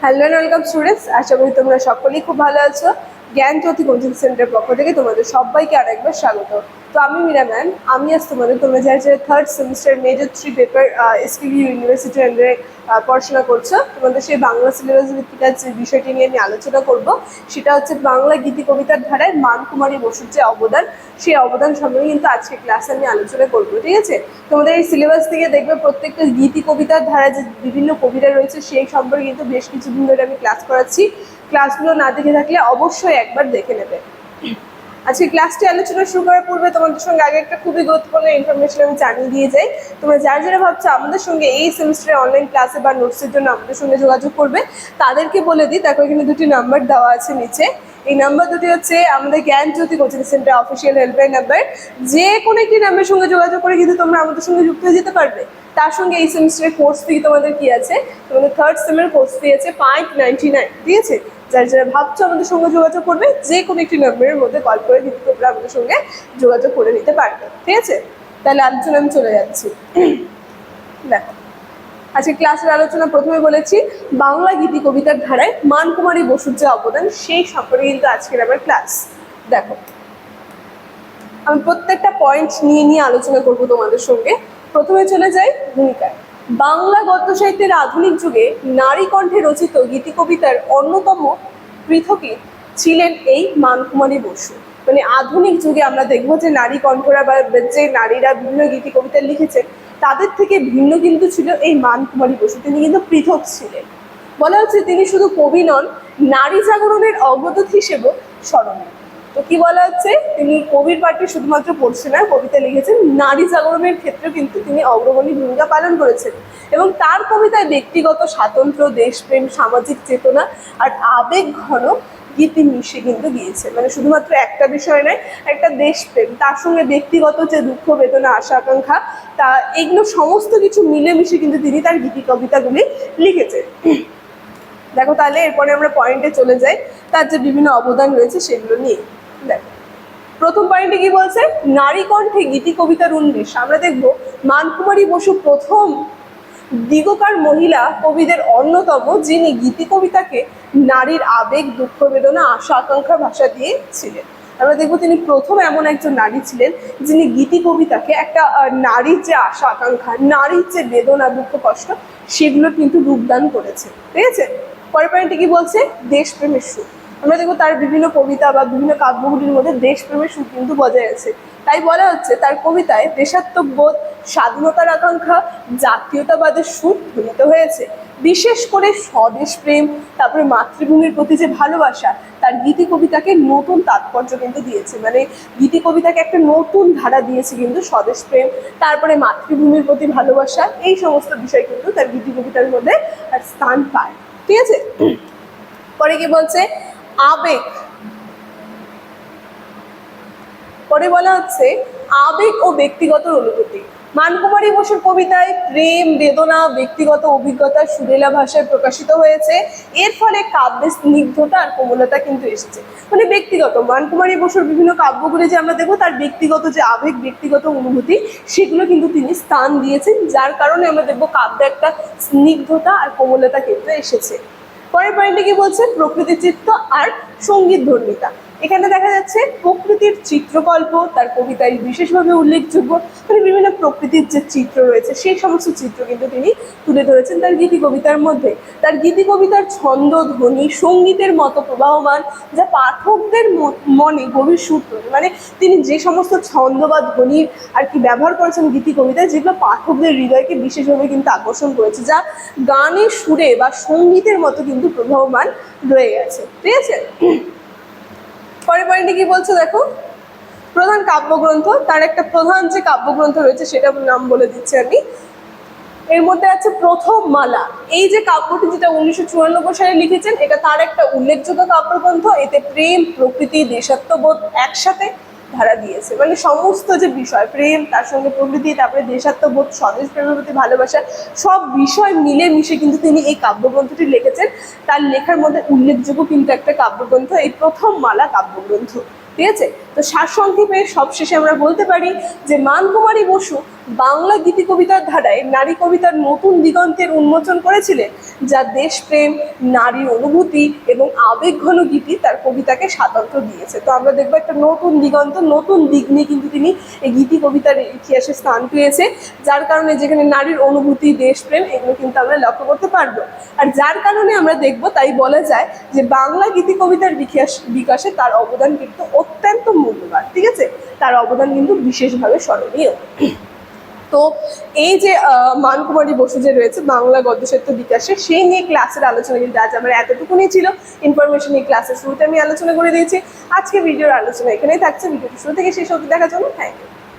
Hello and welcome students আশা করি তোমরা সকলেই খুব ভালো আছো। জ্ঞান জ্যোতি কোচিং সেন্টারের পক্ষ থেকে তোমাদের সবাইকে আরেকবার স্বাগত। তো আমি মীরা ম্যাম, আমি আজ তোমাদের তোমরা যারা যারা third semester major three paper SQ ইউনিভার্সিটির আন্ডারে পড়াশোনা করছ, তোমাদের সেই বাংলা সিলেবাস ভিত্তিকার যে বিষয়টি নিয়ে আমি আলোচনা করব, সেটা হচ্ছে বাংলা গীতি কবিতার ধারায় মানকুমারী বসুর যে অবদান, সেই অবদান সম্পর্কে কিন্তু আজকে ক্লাসে আমি আলোচনা করব, ঠিক আছে? তোমাদের এই সিলেবাস থেকে দেখবে প্রত্যেকটা গীতি কবিতার ধারায় যে বিভিন্ন কবিতা রয়েছে, সেই সম্পর্কে কিন্তু বেশ কিছুদিন ধরে আমি ক্লাস করাচ্ছি। ক্লাসগুলো না দেখে থাকলে অবশ্যই একবার দেখে নেবে। আজকে ক্লাসটি আলোচনা শুরু করার পূর্বে তোমাদের সঙ্গে আগে একটা খুবই গুরুত্বপূর্ণ ইনফরমেশন আমি জানিয়ে দিয়ে যাই। তোমরা যারা যারা ভাবছ আমাদের সঙ্গে এই সেমিস্টারে অনলাইন ক্লাসে বা নোটসের জন্য আমাদের সঙ্গে যোগাযোগ করবে, তাদেরকে বলে দিই। দেখো এখানে দুটি নাম্বার দেওয়া আছে নিচে। এই নাম্বার দুটি হচ্ছে আমাদের Gyan Jyoti coaching centre official helpline number যে কোনো একটি নাম্বারের সঙ্গে যোগাযোগ করে কিন্তু তোমরা আমাদের সঙ্গে যুক্ত হয়ে যেতে পারবে। তার সঙ্গে এই সেমিস্টারের কোর্স ফি তোমাদের কি আছে? তোমাদের থার্ড সেমের কোর্স ফি আছে ফাইভ নাইনটি নাইন ঠিক আছে? যারা যারা ভাবছ আমাদের সঙ্গে যোগাযোগ করবে, যে কোনো একটি নাম্বারের মধ্যে কল করে কিন্তু তোমরা আমাদের সঙ্গে যোগাযোগ করে নিতে পারবে। ঠিক আছে? তাহলে আলোচনা আমি চলে যাচ্ছি। দেখো। আজকে ক্লাসের আলোচনা প্রথমে বলেছি, বাংলা গীতি কবিতার ধারায় মানকুমারী বসুর যে অবদান, সেই সম্পর্কে কিন্তু আজকের আমার ক্লাস। দেখো, আমি প্রত্যেকটা পয়েন্ট নিয়ে নিয়ে আলোচনা করব তোমাদের সঙ্গে। প্রথমে চলে যাই ভূমিকায়। বাংলা গদ্য সাহিত্যের আধুনিক যুগে নারী কণ্ঠে রচিত গীতি কবিতার অন্যতম পৃথকই ছিলেন এই মানকুমারী বসু। মানে আধুনিক যুগে আমরা দেখব যে নারী কণ্ঠরা বা যে নারীরা বিভিন্ন গীতি কবিতা লিখেছেন তাদের থেকে ভিন্ন কিন্তু ছিল এই মানকুমারী বসু। তিনি কিন্তু পৃথক ছিলেন। বলা হচ্ছে তিনি শুধু কবি নন, নারী জাগরণের অগ্রদূত হিসেবেও স্মরণীয়। তো কি বলা হচ্ছে? তিনি কবির পাঠে শুধুমাত্র পড়ছে না, কবিতা লিখেছেন। নারী জাগরণের ক্ষেত্রেও কিন্তু তিনি অগ্রগণী ভূমিকা পালন করেছেন এবং তার কবিতায় ব্যক্তিগত স্বাতন্ত্র্য, দেশপ্রেম, সামাজিক চেতনা আর আবেগ ঘন গীতি মিশে কিন্তু গিয়েছে মানে শুধুমাত্র একটা বিষয় নয়, একটা দেশপ্রেম। তার সঙ্গে ব্যক্তিগত যে দুঃখ, বেদনা, আশা, আকাঙ্ক্ষা, তা এগুলো সমস্ত কিছু মিলেমিশে কিন্তু তিনি তার গীতি কবিতাগুলি লিখেছেন। দেখো তাহলে এরপরে আমরা পয়েন্টে চলে যাই। তার যে বিভিন্ন অবদান রয়েছে সেগুলো নিয়ে। দেখো, প্রথম পয়েন্টে কি বলছে? নারী কণ্ঠে গীতি কবিতার উন্মেষ। আমরা দেখব মানকুমারী বসু প্রথম দিগকার মহিলা কবিদের অন্যতম, যিনি গীতি কবিতাকে নারীর আবেগ, দুঃখ, বেদনা, আশা, আকাঙ্ক্ষা ভাষা দিয়ে ছিলেন। আমরা দেখব তিনি প্রথম এমন একজন নারী ছিলেন, যিনি গীতি কবিতাকে একটা নারীর যে আশা, আকাঙ্ক্ষা, নারীর যে বেদনা, দুঃখ, কষ্ট, সেগুলো কিন্তু রূপদান করেছে ঠিক আছে? পরের পয়েন্টে কি বলছে? দেশপ্রেমের সুর। আমরা দেখব তার বিভিন্ন কবিতা বা বিভিন্ন কাব্যগুলির মধ্যে দেশপ্রেমের সুর কিন্তু বজায় আছে। তাই বলা হচ্ছে তার কবিতায় দেশাত্মবোধ স্বাধীনতার আকাঙ্ক্ষা জাতীয়তাবাদের সুর ধ্বনিত হয়েছে। বিশেষ করে স্বদেশ প্রেম, তারপরে মাতৃভূমির প্রতি যে ভালোবাসা, তার গীতি কবিতাকে নতুন তাৎপর্য কিন্তু দিয়েছে। মানে গীতি কবিতাকে একটা নতুন ধারা দিয়েছে কিন্তু স্বদেশ প্রেম, তারপরে মাতৃভূমির প্রতি ভালোবাসা, এই সমস্ত বিষয় কিন্তু তার গীতি কবিতার মধ্যে তার স্থান পায়। ঠিক আছে? পরে কি বলছে? আবেগ। পরে বলা হচ্ছে, আবেগ ও ব্যক্তিগত অনুভূতি। মানকুমারী বসুর কবিতায় প্রেম, বেদনা, ব্যক্তিগত অভিজ্ঞতা সুরেলা ভাষায় প্রকাশিত হয়েছে। এর ফলে কাব্যের স্নিগ্ধতা আর কোমলতা কিন্তু এসেছে। মানে ব্যক্তিগত, মানকুমারী বসুর বিভিন্ন কাব্যগুলি যে আমরা দেখব, তার ব্যক্তিগত যে আবেগ, ব্যক্তিগত অনুভূতি, সেগুলো কিন্তু তিনি স্থান দিয়েছেন, যার কারণে আমরা দেখব কাব্যে একটা স্নিগ্ধতা আর কোমলতা কিন্তু এসেছে। পরের পয়েন্টে কি বলছে প্রকৃতি চিত্ত আর সংগীত ধর্মিতা। এখানে দেখা যাচ্ছে প্রকৃতির চিত্রকল্প, তার কবিতায় বিশেষভাবে উল্লেখযোগ্য। মানে বিভিন্ন প্রকৃতির যে চিত্র রয়েছে, সেই সমস্ত চিত্র কিন্তু তিনি তুলে ধরেছেন তার গীতি কবিতার মধ্যে। তার গীতি কবিতার ছন্দ, ধ্বনি, সঙ্গীতের মতো প্রবাহমান, যা পাঠকদের মনে গভীর সুর তোলে। মানে তিনি যে সমস্ত ছন্দ বা ধ্বনির আর কি ব্যবহার করেছেন গীতি কবিতায়, যেগুলো পাঠকদের হৃদয়কে বিশেষভাবে কিন্তু আকর্ষণ করেছে, যা গানের সুরে বা সঙ্গীতের মতো কিন্তু প্রবাহমান রয়ে গেছে। ঠিক আছে? পরের পয়েন্টে কি বলছে, দেখো। প্রধান কাব্যগ্রন্থ, তার একটা প্রধান যে কাব্যগ্রন্থ রয়েছে সেটা নাম বলে দিচ্ছি আমি। এর মধ্যে আছে প্রথম মালা। এই যে কাব্যটি যেটা উনিশশো চুরানব্বই সালে লিখেছেন, এটা তার একটা উল্লেখযোগ্য কাব্যগ্রন্থ। এতে প্রেম, প্রকৃতি, দেশাত্মবোধ একসাথে ধারা দিয়েছে। মানে সমস্ত যে বিষয়, প্রেম, তার সঙ্গে প্রকৃতি, তারপরে দেশাত্মবোধ, স্বদেশ প্রেমের প্রতি ভালোবাসা, সব বিষয় মিলে মিশে কিন্তু তিনি এই কাব্যগ্রন্থটি লিখেছেন। তার লেখার মধ্যে উল্লেখযোগ্য কিন্তু একটা কাব্যগ্রন্থ, এই প্রথম মালা কাব্যগ্রন্থ। ঠিক আছে? তো সারসংক্ষেপে সবশেষে আমরা বলতে পারি যে মানকুমারী বসু বাংলা গীতি কবিতার ধারায় নারী কবিতার নতুন দিগন্তের উন্মোচন করেছিলেন, যা দেশপ্রেম নারীর অনুভূতি এবং আবেগঘন গীতি তার কবিতাকে স্বাতন্ত্র্য দিয়েছে। তো আমরা দেখব একটা নতুন দিগন্ত, নতুন দিক নিয়ে কিন্তু তিনি এই গীতি কবিতার ইতিহাসে স্থান পেয়েছে, যার কারণে যেখানে নারীর অনুভূতি, দেশপ্রেম এগুলো কিন্তু আমরা লক্ষ্য করতে পারব। আর যার কারণে আমরা দেখব, তাই বলা যায় যে বাংলা গীতি কবিতার বিকাশ, বিকাশে তার অবদান কিন্তু অত্যন্ত মূল্যবান, ঠিক আছে? তার অবদান কিন্তু বিশেষভাবে স্মরণীয়। তো এই যে মানকুমারী বসু যে রয়েছে বাংলা গদ্য সাহিত্য বিকাশে, সেই নিয়ে ক্লাসের আলোচনা কিন্তু আজ আমার এতটুকুনি ছিল। ইনফরমেশন এই ক্লাসের শুরুতে আমি আলোচনা করে দিয়েছি। আজকে ভিডিওর আলোচনা এখানেই থাকছে। ভিডিওটি শুরু থেকে শেষ অবধি দেখার জন্য থ্যাংক ইউ